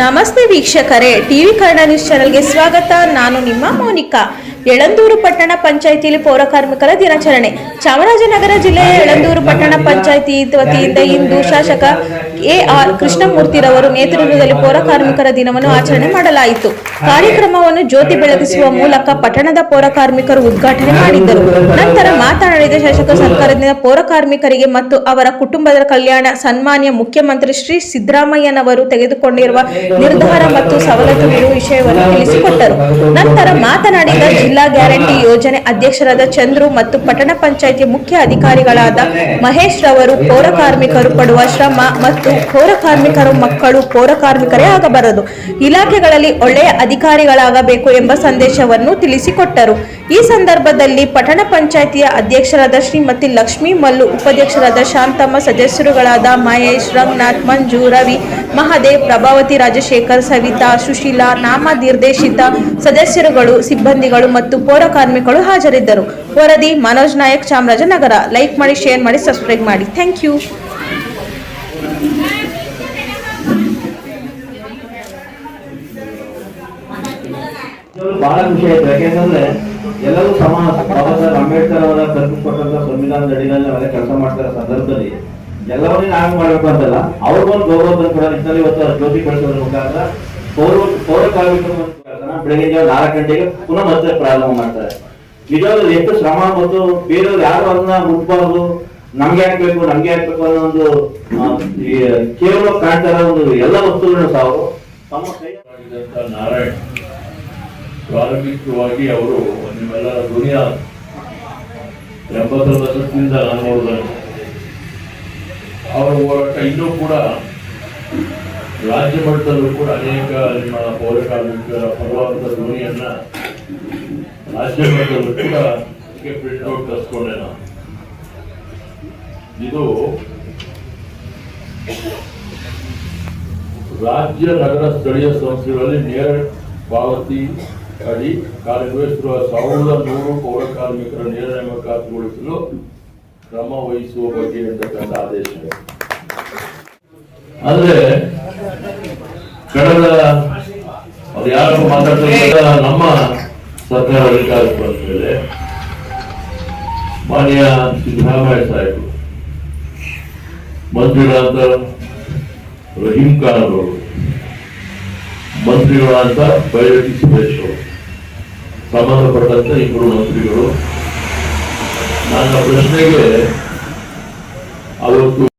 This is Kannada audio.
ನಮಸ್ತೆ ವೀಕ್ಷಕರೇ, ಟಿವಿ ಕನ್ನಡ ನ್ಯೂಸ್ ಚಾನೆಲ್ಗೆ ಸ್ವಾಗತ. ನಾನು ನಿಮ್ಮ ಮೋನಿಕಾ. ಯಳಂದೂರು ಪಟ್ಟಣ ಪಂಚಾಯಿತಿಯಲ್ಲಿ ಪೌರ ಕಾರ್ಮಿಕರ ದಿನಾಚರಣೆ. ಚಾಮರಾಜನಗರ ಜಿಲ್ಲೆಯ ಯಳಂದೂರು ಪಟ್ಟಣ ಪಂಚಾಯಿತಿ ವತಿಯಿಂದ ಇಂದು ಶಾಸಕ ಎ ಆರ್ ಕೃಷ್ಣಮೂರ್ತಿರವರು ನೇತೃತ್ವದಲ್ಲಿ ಪೌರ ಕಾರ್ಮಿಕರ ದಿನವನ್ನು ಆಚರಣೆ ಮಾಡಲಾಯಿತು. ಕಾರ್ಯಕ್ರಮವನ್ನು ಜ್ಯೋತಿ ಬೆಳಗಿಸುವ ಮೂಲಕ ಪಟ್ಟಣದ ಪೌರ ಕಾರ್ಮಿಕರು ಉದ್ಘಾಟನೆ ಮಾಡಿದ್ದರು. ನಂತರ ಮಾತನಾಡಿದ ಶಾಸಕ ಸರ್ಕಾರದಿಂದ ಪೌರ ಕಾರ್ಮಿಕರಿಗೆ ಮತ್ತು ಅವರ ಕುಟುಂಬದ ಕಲ್ಯಾಣ ಸನ್ಮಾನ್ಯ ಮುಖ್ಯಮಂತ್ರಿ ಶ್ರೀ ಸಿದ್ದರಾಮಯ್ಯನವರು ತೆಗೆದುಕೊಂಡಿರುವ ನಿರ್ಧಾರ ಮತ್ತು ಸವಲತ್ತುಗಳು ವಿಷಯವನ್ನು ತಿಳಿಸಿಕೊಟ್ಟರು. ನಂತರ ಮಾತನಾಡಿದ ಜಿಲ್ಲಾ ಗ್ಯಾರಂಟಿ ಯೋಜನೆ ಅಧ್ಯಕ್ಷರಾದ ಚಂದ್ರು ಮತ್ತು ಪಟ್ಟಣ ಪಂಚಾಯಿತಿ ಮುಖ್ಯ ಅಧಿಕಾರಿಗಳಾದ ಮಹೇಶ್ ರವರು ಪೌರ ಕಾರ್ಮಿಕರು ಪಡುವ ಶ್ರಮ ಮತ್ತು ಪೌರ ಕಾರ್ಮಿಕರು ಮಕ್ಕಳು ಪೌರ ಕಾರ್ಮಿಕರೇ ಆಗಬಾರದು. ಇಲಾಖೆಗಳಲ್ಲಿ ಒಳ್ಳೆಯ ಅಧಿಕಾರಿಗಳಾಗಬೇಕು ಎಂಬ ಸಂದೇಶವನ್ನು ತಿಳಿಸಿಕೊಟ್ಟರು. ಈ ಸಂದರ್ಭದಲ್ಲಿ ಪಟ್ಟಣ ಪಂಚಾಯಿತಿಯ ಅಧ್ಯಕ್ಷರಾದ ಶ್ರೀಮತಿ ಲಕ್ಷ್ಮೀ, ಮಲ್ಲು ಉಪಾಧ್ಯಕ್ಷರಾದ ಶಾಂತಮ್ಮ, ಸದಸ್ಯರುಗಳಾದ ಮಹೇಶ್, ರಂಗನಾಥ್, ಮಂಜು, ರವಿ, ಮಹಾದೇವ್, ಪ್ರಭಾವತಿ, ರಾಜಶೇಖರ್, ಸವಿತಾ, ಸುಶೀಲಾ, ನಾಮ ನಿರ್ದೇಶಿತ ಸದಸ್ಯರುಗಳು, ಸಿಬ್ಬಂದಿಗಳು ಮತ್ತು ಪೌರ ಕಾರ್ಮಿಕರು ಹಾಜರಿದ್ದರು. ವರದಿ ಮನೋಜ್ ನಾಯಕ್, ಚಾಮರಾಜನಗರ. ಲೈಕ್ ಮಾಡಿ, ಶೇರ್ ಮಾಡಿ, ಸಬ್ಸ್ಕ್ರೈಬ್ ಮಾಡಿ. Thank you. ಬಹಳ ಖುಷಿ ಆಯ್ತು. ಯಾಕೆಂತಂದ್ರೆ ಎಲ್ಲರೂ ಸಮಾನ ಬಾಬಾ ಸಾಹೇಬ್ ಅವರ ಅಡಿನಲ್ಲಿ ನಾವೆಲ್ಲ ಕೆಲಸ ಮಾಡ್ತಾರ ಸಂದರ್ಭದಲ್ಲಿ ಎಲ್ಲವನ್ನೇ ನಾವು ಮಾಡಬೇಕು ಅಂತಲ್ಲ ಅವ್ರಿಗೊಂದು ಗೌರವ ಕೂಡ ನಿಟ್ಟಿನಲ್ಲಿ ಇವತ್ತು ಜ್ಯೋತಿ ಬೆಳೆಸೋದ್ರ ಮುಖಾಂತರ ಪೌರ ಪೌರ ಕಾರ್ಮಿಕರ ಬೆಳಗ್ಗೆ ಜಾವ ನಾಲ್ಕು ಗಂಟೆಗೆ ಪುನಃ ಮತ್ತೆ ಪ್ರಾರಂಭ ಮಾಡ್ತಾರೆ. ನಿಜವಾಗ್ಲೂ ಎಷ್ಟು ಶ್ರಮ ಮತ್ತು ಬೇರೆಯವ್ರು ಯಾರು ಅದನ್ನ ಮುಟ್ಬಾರ್ದು ನಮ್ಗೆ ಹಾಕ್ಬೇಕು ನಮ್ಗೆ ಹಾಕ್ಬೇಕು ಅನ್ನೋ ಒಂದು ಕೇವಲ ಕಾಣ್ತಾರ ಒಂದು ಎಲ್ಲ ವಸ್ತುಗಳನ್ನು ಅವರು ತಮ್ಮ ನಾರಾಯಣ್ ಪ್ರಾರಂಭಿಕವಾಗಿ ಅವರು ನಿಮ್ಮೆಲ್ಲರ ದುನಿಯಾ ಎಂಬತ್ತರ ದಶಕದಿಂದ ನಾನು ನೋಡಿದೆ. ಅವರ ಹೋರಾಟ ಇನ್ನೂ ಕೂಡ ರಾಜ್ಯ ಮಟ್ಟದಲ್ಲೂ ಕೂಡ ಅನೇಕ ನಿಮ್ಮ ಪೌರ ಕಾರ್ಮಿಕರ ಪರವಾದ ಧ್ವನಿಯನ್ನ ರಾಜ್ಯ ಮಟ್ಟದಲ್ಲೂ ಕೂಡ ಪ್ರಿಂಟ್ ಔಟ್ ತರಿಸ್ಕೊಂಡೆ ನಾನು. ಇದು ರಾಜ್ಯ ನಗರ ಸ್ಥಳೀಯ ಸಂಸ್ಥೆಗಳಲ್ಲಿ ನೇರ ಪಾವತಿ ಅಡಿ ಕಾರ್ಯನಿರ್ವಹಿಸಿರುವ ಸಾವಿರದ ನೂರು ಪೌರ ಕಾರ್ಮಿಕರ ನೇರ ನೇಮಕಾತಿಗೊಳಿಸಲು ಕ್ರಮ ವಹಿಸುವ ಬಗ್ಗೆ ಇರತಕ್ಕಂಥ ಆದೇಶ. ಆದ್ರೆ ಕಳೆದ ಅದು ಯಾರು ಮಾತಾಡ್ತಾರೆ ನಮ್ಮ ಸರ್ಕಾರ ಅಧಿಕಾರಕ್ಕೆ ಬಂದ ಮೇಲೆ ಮಾನ್ಯ ಸಿದ್ದರಾಮಯ್ಯ ಸಾಹೇಬರು ಮಂತ್ರಿಗಳಾದ ರಹೀಂ ಖಾನ್ ಅವರು ಮಂತ್ರಿಗಳಾದ ಬೈರತಿ ಸುರೇಶ್ ಅವರು. ಸಂಬಂಧಪಟ್ಟಂತ ಇಬ್ಬರು ಮಂತ್ರಿಗಳು. ನನ್ನ ಪ್ರಶ್ನೆಗೆ ಅವತ್ತು